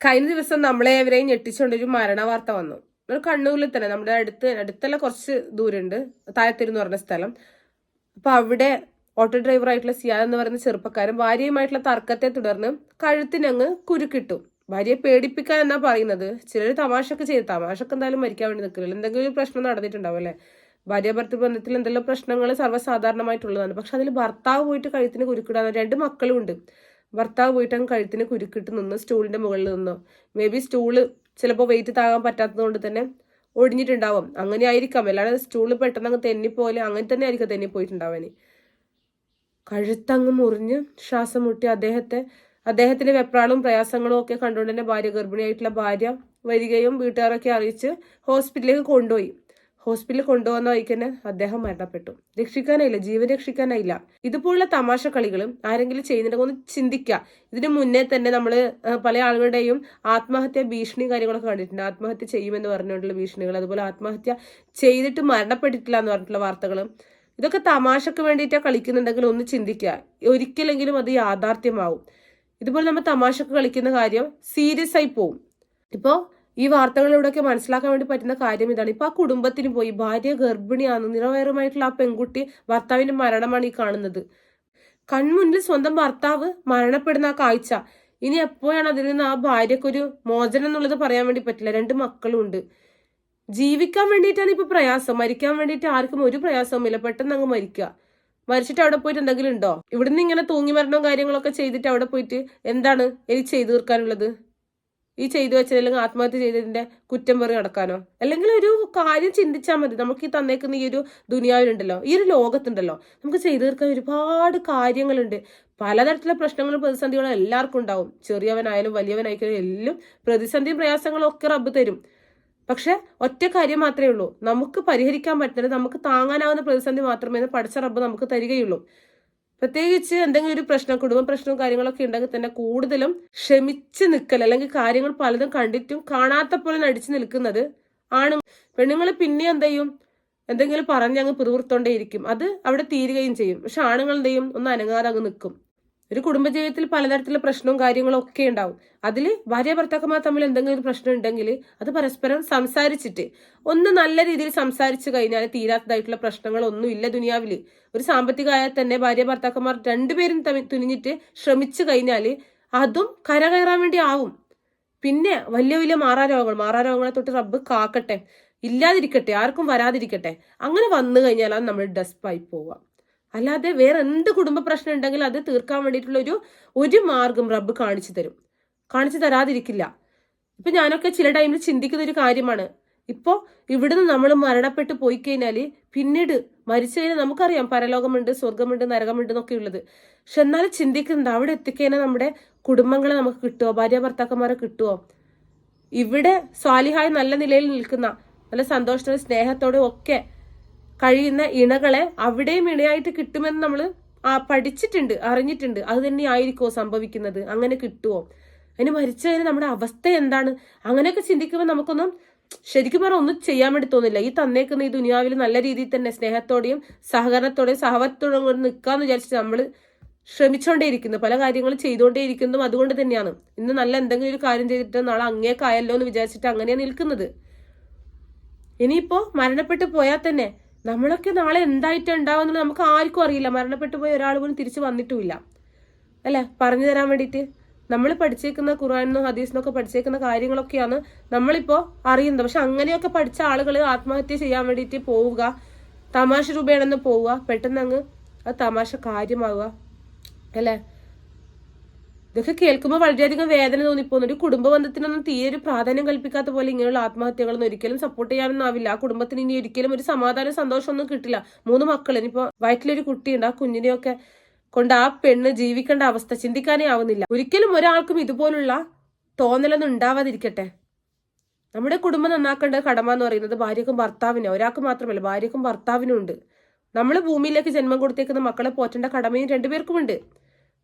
കഴിഞ്ഞ ദിവസം നമ്മളെ ഇവരെയും ഞെട്ടിച്ചുകൊണ്ട് ഒരു മരണ വാർത്ത വന്നു. കണ്ണൂരിൽ തന്നെ നമ്മുടെ അടുത്ത് അടുത്തല്ല കുറച്ച് ദൂരമുണ്ട് താഴത്തിരുന്ന് പറഞ്ഞ സ്ഥലം. അപ്പൊ അവിടെ ഓട്ടോ ഡ്രൈവർ ആയിട്ടുള്ള സിയാദ് എന്ന് പറയുന്ന ചെറുപ്പക്കാരൻ ഭാര്യയുമായിട്ടുള്ള തർക്കത്തെ തുടർന്ന് കഴുത്തിനങ്ങ് കുരുക്കിട്ടു. ഭാര്യയെ പേടിപ്പിക്കാൻ എന്നാ പറയുന്നത്? ചിലർ തമാശക്ക് ചെയ്ത് തമാശക്ക് എന്തായാലും മരിക്കാൻ വേണ്ടി നിൽക്കില്ല. എന്തെങ്കിലും ഒരു പ്രശ്നം നടന്നിട്ടുണ്ടാവും അല്ലെ? ഭാര്യ ഭർത്തൃ ബന്ധത്തിൽ എന്തെല്ലാം പ്രശ്നങ്ങൾ സർവസാധാരണമായിട്ടുള്ളതാണ്. പക്ഷെ അതിൽ ഭർത്താവ് പോയിട്ട് കഴുത്തിന് കുരുക്കിടാൻ രണ്ട് മക്കളും ഉണ്ട് ഭർത്താവ് പോയിട്ടങ്ങ് കഴുത്തിന് കുരുക്കിട്ട് നിന്ന് സ്റ്റൂളിന്റെ മുകളിൽ നിന്നോ. മേ ബി സ്റ്റൂൾ ചിലപ്പോൾ വെയിറ്റ് താങ്ങാൻ പറ്റാത്തതുകൊണ്ട് തന്നെ ഒടിഞ്ഞിട്ടുണ്ടാവും. അങ്ങനെ ആയിരിക്കാം. അല്ലാതെ സ്റ്റൂൾ പെട്ടെന്ന് അങ്ങ് തെന്നിപ്പോലെ അങ്ങനെ തന്നെ ആയിരിക്കും തെന്നിപ്പോയിട്ടുണ്ടാവാന്. കഴുത്തങ്ങ് മുറിഞ്ഞ് ശ്വാസം മുട്ടി അദ്ദേഹത്തെ അദ്ദേഹത്തിന്റെ വെപ്രാളും പ്രയാസങ്ങളും ഒക്കെ കണ്ടുകൊണ്ട് തന്നെ ഭാര്യ ഗർഭിണിയായിട്ടുള്ള ഭാര്യ വരികയും വീട്ടുകാരൊക്കെ അറിയിച്ച് ഹോസ്പിറ്റലിലേക്ക് കൊണ്ടുപോയി. ഹോസ്പിറ്റലിൽ കൊണ്ടുവന്ന വഴിക്ക് തന്നെ അദ്ദേഹം മരണപ്പെട്ടു. രക്ഷിക്കാനായില്ല ജീവൻ രക്ഷിക്കാനായില്ല. ഇതുപോലുള്ള തമാശ കളികളും ആരെങ്കിലും ചെയ്യുന്നുണ്ടെങ്കിൽ ഒന്ന് ചിന്തിക്കുക. ഇതിനു മുന്നേ തന്നെ നമ്മൾ പല ആളുകളുടെയും ആത്മഹത്യ ഭീഷണി കാര്യങ്ങളൊക്കെ കണ്ടിട്ടുണ്ട്. ആത്മഹത്യ ചെയ്യുമെന്ന് പറഞ്ഞുകൊണ്ടുള്ള ഭീഷണികൾ അതുപോലെ ആത്മഹത്യ ചെയ്തിട്ട് മരണപ്പെട്ടിട്ടില്ല എന്ന് പറഞ്ഞിട്ടുള്ള വാർത്തകളും. ഇതൊക്കെ തമാശക്ക് വേണ്ടിയിട്ടാണ് കളിക്കുന്നുണ്ടെങ്കിൽ ഒന്ന് ചിന്തിക്കുക. ഒരിക്കലെങ്കിലും അത് യാഥാർത്ഥ്യമാവും. ഇതുപോലെ നമ്മൾ തമാശക്ക് കളിക്കുന്ന കാര്യം സീരിയസ് ആയി പോവും. ഇപ്പോൾ ഈ വാർത്തകളിലൂടെയൊക്കെ മനസ്സിലാക്കാൻ വേണ്ടി പറ്റുന്ന കാര്യം ഇതാണ്. ഇപ്പൊ ആ കുടുംബത്തിന് പോയി ഭാര്യ ഗർഭിണിയാണ്. നിറവേറുമായിട്ടുള്ള ആ പെൺകുട്ടി ഭർത്താവിന്റെ മരണമാണ് ഈ കാണുന്നത്. കൺമുന്നിൽ സ്വന്തം ഭർത്താവ് മരണപ്പെടുന്ന ആ കാഴ്ച. ഇനി എപ്പോഴാണ് അതിൽ നിന്ന് ആ ഭാര്യക്കൊരു മോചനം എന്നുള്ളത് പറയാൻ വേണ്ടി പറ്റില്ല. രണ്ട് മക്കളും ഉണ്ട്. ജീവിക്കാൻ വേണ്ടിയിട്ടാണ് ഇപ്പൊ പ്രയാസം. മരിക്കാൻ വേണ്ടിയിട്ട് ആർക്കും ഒരു പ്രയാസവുമില്ല പെട്ടെന്ന് അങ്ങ് മരിക്കുക. മരിച്ചിട്ട് അവിടെ പോയിട്ട് എന്തെങ്കിലും ഉണ്ടോ? ഇവിടുന്ന് ഇങ്ങനെ തൂങ്ങി മരണവും കാര്യങ്ങളൊക്കെ ചെയ്തിട്ട് അവിടെ പോയിട്ട് എന്താണ് എനിക്ക് ചെയ്തു തീർക്കാനുള്ളത്? ഈ ചെയ്തു വെച്ചത് അല്ലെങ്കിൽ ആത്മഹത്യ ചെയ്തതിന്റെ കുറ്റം പേറി നടക്കാനോ? അല്ലെങ്കിൽ ഒരു കാര്യം ചിന്തിച്ചാൽ മതി. നമുക്ക് ഈ തന്നേക്കുന്ന ഈ ഒരു ദുനിയാവിലുണ്ടല്ലോ ഈ ഒരു ലോകത്തുണ്ടല്ലോ നമുക്ക് ചെയ്തു തീർക്കാൻ ഒരുപാട് കാര്യങ്ങളുണ്ട്. പലതരത്തിലുള്ള പ്രശ്നങ്ങളും പ്രതിസന്ധികളും എല്ലാവർക്കും ഉണ്ടാവും. ചെറിയവനായാലും വലിയവനായാലും എല്ലാം പ്രതിസന്ധിയും പ്രയാസങ്ങളും ഒക്കെ റബ്ബ് തരും. പക്ഷെ ഒറ്റ കാര്യം മാത്രമേ ഉള്ളൂ. നമുക്ക് പരിഹരിക്കാൻ പറ്റുന്നത് നമുക്ക് താങ്ങാനാവുന്ന പ്രതിസന്ധി മാത്രമേ പഠിച്ച റബ്ബ് നമുക്ക് തരികയുള്ളൂ. പ്രത്യേകിച്ച് എന്തെങ്കിലും ഒരു പ്രശ്നം കുടുംബ പ്രശ്നവും കാര്യങ്ങളൊക്കെ ഉണ്ടെങ്കിൽ തന്നെ കൂടുതലും ക്ഷമിച്ച് നിൽക്കൽ അല്ലെങ്കിൽ കാര്യങ്ങൾ പലതും കണ്ടിട്ടും കാണാത്ത പോലെ നടിച്ചു നിൽക്കുന്നത് ആണ്. പെണ്ണുങ്ങൾ പിന്നെ എന്ത് ചെയ്യും? എന്തെങ്കിലും പറഞ്ഞ് അങ്ങ് പിറുവിർത്തോണ്ടേയിരിക്കും അത് അവിടെ തീരുകയും ചെയ്യും. പക്ഷെ ആണുങ്ങൾ എന്ത് ചെയ്യും? ഒന്ന് അനങ്ങാതെ അങ്ങ് നിൽക്കും ഒരു കുടുംബജീവിതത്തിൽ പലതരത്തിലുള്ള പ്രശ്നവും കാര്യങ്ങളും ഒക്കെ ഉണ്ടാവും. അതിൽ ഭാര്യ ഭർത്താക്കന്മാർ തമ്മിൽ എന്തെങ്കിലും പ്രശ്നം ഉണ്ടെങ്കിൽ അത് പരസ്പരം സംസാരിച്ചിട്ട് ഒന്ന് നല്ല രീതിയിൽ സംസാരിച്ചു കഴിഞ്ഞാൽ തീരാത്തതായിട്ടുള്ള പ്രശ്നങ്ങളൊന്നും ഇല്ല ദുനിയാവിൽ ഒരു സാമ്പത്തികമായാൽ തന്നെ ഭാര്യ ഭർത്താക്കന്മാർ രണ്ടുപേരും തുനിഞ്ഞിട്ട് ശ്രമിച്ചു കഴിഞ്ഞാൽ അതും കരകയറാൻ വേണ്ടി ആവും. പിന്നെ വലിയ വലിയ മാറാരോഗങ്ങൾ മാറാരോഗങ്ങളെ തൊട്ട് റബ്ബ് കാക്കട്ടെ. ഇല്ലാതിരിക്കട്ടെ ആർക്കും വരാതിരിക്കട്ടെ. അങ്ങനെ വന്നു കഴിഞ്ഞാൽ അത് നമ്മൾ ഡെസ്പായി പോവാം. അല്ലാതെ വേറെ എന്ത് കുടുംബ പ്രശ്നം ഉണ്ടെങ്കിലും അത് തീർക്കാൻ വേണ്ടിയിട്ടുള്ള ഒരു ഒരു മാർഗം റബ്ബ് കാണിച്ചു തരും. കാണിച്ചു തരാതിരിക്കില്ല. ഇപ്പൊ ഞാനൊക്കെ ചില ടൈമിൽ ചിന്തിക്കുന്ന ഒരു കാര്യമാണ്. ഇപ്പോൾ ഇവിടുന്ന് നമ്മൾ മരണപ്പെട്ട് പോയി കഴിഞ്ഞാൽ പിന്നീട് മരിച്ചു കഴിഞ്ഞാൽ നമുക്കറിയാം. പരലോകമുണ്ട് സ്വർഗമുണ്ട് നരകമുണ്ട് എന്നൊക്കെ ഉള്ളത്. പക്ഷെ എന്നാലും ചിന്തിക്കുന്നത് അവിടെ എത്തിക്കഴിഞ്ഞാൽ നമ്മുടെ കുടുംബങ്ങളെ നമുക്ക് കിട്ടുമോ ഭാര്യ ഭർത്താക്കന്മാരെ കിട്ടുമോ ഇവിടെ സ്വാലിഹായി നല്ല നിലയിൽ നിൽക്കുന്ന നല്ല സന്തോഷത്തോടെ സ്നേഹത്തോടെ ഒക്കെ കഴിയുന്ന ഇണകളെ അവിടെയും ഇണയായിട്ട് കിട്ടുമെന്ന് നമ്മൾ ആ പഠിച്ചിട്ടുണ്ട് അറിഞ്ഞിട്ടുണ്ട്. അത് തന്നെ ആയിരിക്കുമോ സംഭവിക്കുന്നത്? അങ്ങനെ കിട്ടുമോ അതിന് മരിച്ചതിന് നമ്മുടെ അവസ്ഥ എന്താണ്? അങ്ങനെയൊക്കെ ചിന്തിക്കുമ്പോൾ നമുക്കൊന്നും ശരിക്കും പറഞ്ഞാൽ ഒന്നും ചെയ്യാൻ വേണ്ടി തോന്നില്ല. ഈ തന്നേക്കുന്ന ഈ ദുനിയാവിൽ നല്ല രീതിയിൽ തന്നെ സ്നേഹത്തോടെയും സഹകരണത്തോടെയും സഹവത്തോടെയും കൂടി നിൽക്കാന്ന് വിചാരിച്ച് നമ്മൾ ശ്രമിച്ചുകൊണ്ടേയിരിക്കുന്നു പല കാര്യങ്ങളും ചെയ്തുകൊണ്ടേയിരിക്കുന്നതും അതുകൊണ്ട് തന്നെയാണ്. ഇന്ന് നല്ല എന്തെങ്കിലും ഒരു കാര്യം ചെയ്തിട്ട് നാളെ അങ്ങേക്കായല്ലോ എന്ന് വിചാരിച്ചിട്ട് അങ്ങനെയാണ് നിൽക്കുന്നത്. ഇനിയിപ്പോ മരണപ്പെട്ടു പോയാൽ തന്നെ നമ്മളൊക്കെ നാളെ എന്തായിട്ട് ഉണ്ടാവുന്നത് നമുക്ക് ആർക്കും അറിയില്ല. മരണപ്പെട്ടു പോയ ഒരാൾ പോലും തിരിച്ചു വന്നിട്ടുമില്ല. അല്ലേ? പറഞ്ഞു തരാൻ വേണ്ടിയിട്ട്. നമ്മൾ പഠിച്ചേക്കുന്ന ഖുറാനും ഹദീസിനൊക്കെ പഠിച്ചേക്കുന്ന കാര്യങ്ങളൊക്കെയാണ് നമ്മളിപ്പോൾ അറിയുന്നത്. പക്ഷെ അങ്ങനെയൊക്കെ പഠിച്ച ആളുകൾ ആത്മഹത്യ ചെയ്യാൻ വേണ്ടിയിട്ട് പോവുക തമാശ രൂപേണെന്ന് പോവുക പെട്ടെന്ന് അങ്ങ് അത് തമാശ കാര്യമാവുക. അല്ലേ? ഇതൊക്കെ കേൾക്കുമ്പോൾ വളരെയധികം വേദന തോന്നിപ്പോകുന്നു ഒരു കുടുംബ ബന്ധത്തിനൊന്നും തീരെ ഒരു പ്രാധാന്യം കൽപ്പിക്കാത്ത പോലെ ഇങ്ങനെയുള്ള ആത്മഹത്യകളൊന്നും ഒരിക്കലും സപ്പോർട്ട് ചെയ്യാനൊന്നും ആവില്ല. ആ കുടുംബത്തിന് ഇനി ഒരിക്കലും ഒരു സമാധാനം സന്തോഷമൊന്നും കിട്ടില്ല. മൂന്ന് മക്കൾ ഇനിയിപ്പോ വയറ്റിലൊരു കുട്ടിയുണ്ട്. ആ കുഞ്ഞിനെയൊക്കെ കൊണ്ട് ആ പെണ്ണ് ജീവിക്കേണ്ട അവസ്ഥ ചിന്തിക്കാനേ ആവുന്നില്ല. ഒരിക്കലും ഒരാൾക്കും ഇതുപോലുള്ള തോന്നലൊന്നും ഉണ്ടാവാതിരിക്കട്ടെ. നമ്മുടെ കുടുംബം നന്നാക്കേണ്ട കടമ എന്ന് പറയുന്നത് ഭാര്യക്കും ഭർത്താവിന്. ഒരാൾക്ക് മാത്രമല്ല ഭാര്യക്കും ഭർത്താവിനും ഉണ്ട്. നമ്മൾ ഭൂമിയിലേക്ക് ജന്മം കൊടുത്തേക്കുന്ന മക്കളെ പോറ്റേണ്ട കടമയും രണ്ടുപേർക്കുമുണ്ട്.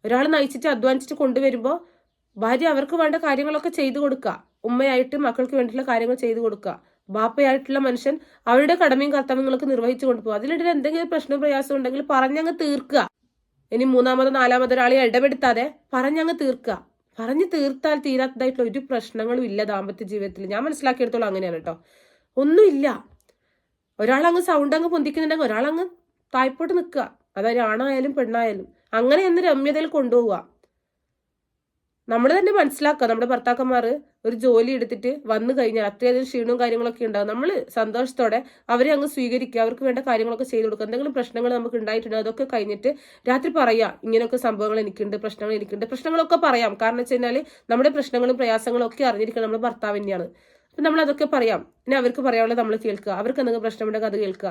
ഒരാൾ നയിച്ചിട്ട് അധ്വാനിച്ചിട്ട് കൊണ്ടുവരുമ്പോൾ ഭാര്യ അവർക്ക് വേണ്ട കാര്യങ്ങളൊക്കെ ചെയ്തു കൊടുക്കുക. ഉമ്മയായിട്ട് മക്കൾക്ക് വേണ്ടിയിട്ടുള്ള കാര്യങ്ങൾ ചെയ്തു കൊടുക്കുക. ബാപ്പയായിട്ടുള്ള മനുഷ്യൻ അവരുടെ കടമയും കർത്തവ്യങ്ങളൊക്കെ നിർവഹിച്ചു കൊണ്ടുപോകും അതിലിടയിൽ എന്തെങ്കിലും പ്രശ്നം പ്രയാസം ഉണ്ടെങ്കിൽ പറഞ്ഞങ്ങ് തീർക്കുക. ഇനി മൂന്നാമതോ നാലാമതോ ഒരാളെ ഇടപെടുത്താതെ പറഞ്ഞങ്ങ് തീർക്കുക. പറഞ്ഞു തീർത്താൽ തീരാത്തതായിട്ടുള്ള ഒരു പ്രശ്നങ്ങളും ഇല്ല ദാമ്പത്യ ജീവിതത്തിൽ. ഞാൻ മനസ്സിലാക്കിയെടുത്തോളം അങ്ങനെയാണ് കേട്ടോ. ഒന്നുമില്ല. ഒരാളങ്ങ് സൗണ്ട് അങ്ങ് പൊന്തിക്കുന്നുണ്ടെങ്കിൽ ഒരാളങ്ങ് തായ്പോട്ട് നിൽക്കുക. അതായത് ആണായാലും പെണ്ണായാലും. അങ്ങനെ എന്ന് രമ്യതയിൽ കൊണ്ടുപോവുക നമ്മൾ തന്നെ മനസ്സിലാക്കുക നമ്മുടെ ഭർത്താക്കന്മാർ ഒരു ജോലി എടുത്തിട്ട് വന്നു കഴിഞ്ഞാൽ അത്രയധികം ക്ഷീണവും കാര്യങ്ങളൊക്കെ ഉണ്ടാകും നമ്മൾ സന്തോഷത്തോടെ അവരെ അങ്ങ് സ്വീകരിക്കുക അവർക്ക് വേണ്ട കാര്യങ്ങളൊക്കെ ചെയ്തു കൊടുക്കുക. എന്തെങ്കിലും പ്രശ്നങ്ങൾ നമുക്ക് ഉണ്ടായിട്ടുണ്ടോ? അതൊക്കെ കഴിഞ്ഞിട്ട് രാത്രി പറയാം ഇങ്ങനെയൊക്കെ സംഭവങ്ങൾ എനിക്കുണ്ട് പ്രശ്നങ്ങൾ എനിക്കുണ്ട്. പ്രശ്നങ്ങളൊക്കെ പറയാം. കാരണം വെച്ച് കഴിഞ്ഞാൽ നമ്മുടെ പ്രശ്നങ്ങളും പ്രയാസങ്ങളും ഒക്കെ അറിഞ്ഞിരിക്കണം നമ്മുടെ ഭർത്താവ് തന്നെയാണ്. അപ്പം നമ്മൾ അതൊക്കെ പറയാം. ഇനി അവർക്ക് പറയാനുള്ളത് നമ്മൾ കേൾക്കുക. അവർക്ക് എന്തെങ്കിലും പ്രശ്നമുണ്ടെങ്കിൽ അത് കേൾക്കുക.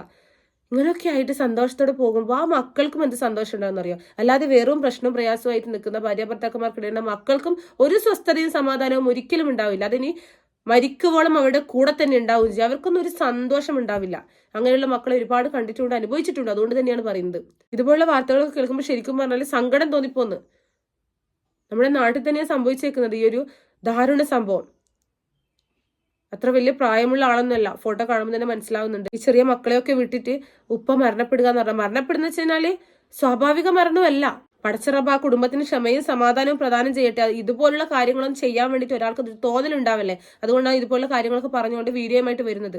ഇങ്ങനെയൊക്കെ ആയിട്ട് സന്തോഷത്തോടെ പോകുമ്പോൾ ആ മക്കൾക്കും എന്ത് സന്തോഷം ഉണ്ടാവും അല്ലാതെ വെറും പ്രശ്നവും പ്രയാസമായിട്ട് നിൽക്കുന്ന ഭാര്യ ഭർത്താക്കന്മാർക്കിടയിൽ മക്കൾക്കും ഒരു സ്വസ്ഥതയും സമാധാനവും ഒരിക്കലും ഉണ്ടാവില്ല. അതിനി മരിക്കുവോളം അവരുടെ കൂടെ തന്നെ ഉണ്ടാവും ചെയ്യും. അവർക്കൊന്നും ഒരു സന്തോഷം ഉണ്ടാവില്ല. അങ്ങനെയുള്ള മക്കളെ ഒരുപാട് കണ്ടിട്ടുണ്ട് അനുഭവിച്ചിട്ടുണ്ട്. അതുകൊണ്ട് തന്നെയാണ് പറയുന്നത്. ഇതുപോലുള്ള വാർത്തകളൊക്കെ കേൾക്കുമ്പോൾ ശരിക്കും പറഞ്ഞാൽ സങ്കടം തോന്നിപ്പോന്ന്. നമ്മുടെ നാട്ടിൽ തന്നെയാണ് സംഭവിച്ചേക്കുന്നത് ഈ ഒരു ദാരുണ സംഭവം. അത്ര വലിയ പ്രായമുള്ള ആളൊന്നുമല്ല. ഫോട്ടോ കാണുമ്പോൾ തന്നെ മനസ്സിലാവുന്നുണ്ട്. ഈ ചെറിയ മക്കളെയൊക്കെ വിട്ടിട്ട് ഉപ്പ മരണപ്പെടുക എന്ന് പറഞ്ഞാൽ മരണപ്പെടുന്ന വെച്ച് കഴിഞ്ഞാൽ സ്വാഭാവിക മരണമല്ല. പടച്ചിറബ് ആ കുടുംബത്തിന് ക്ഷമയും സമാധാനവും പ്രദാനം ചെയ്യട്ടെ. ഇതുപോലുള്ള കാര്യങ്ങളൊന്നും ചെയ്യാൻ വേണ്ടിയിട്ട് ഒരാൾക്ക് ഒരു തോന്നലുണ്ടാവല്ലേ? അതുകൊണ്ടാണ് ഇതുപോലുള്ള കാര്യങ്ങളൊക്കെ പറഞ്ഞുകൊണ്ട് വീഡിയോയുമായിട്ട് വരുന്നത്.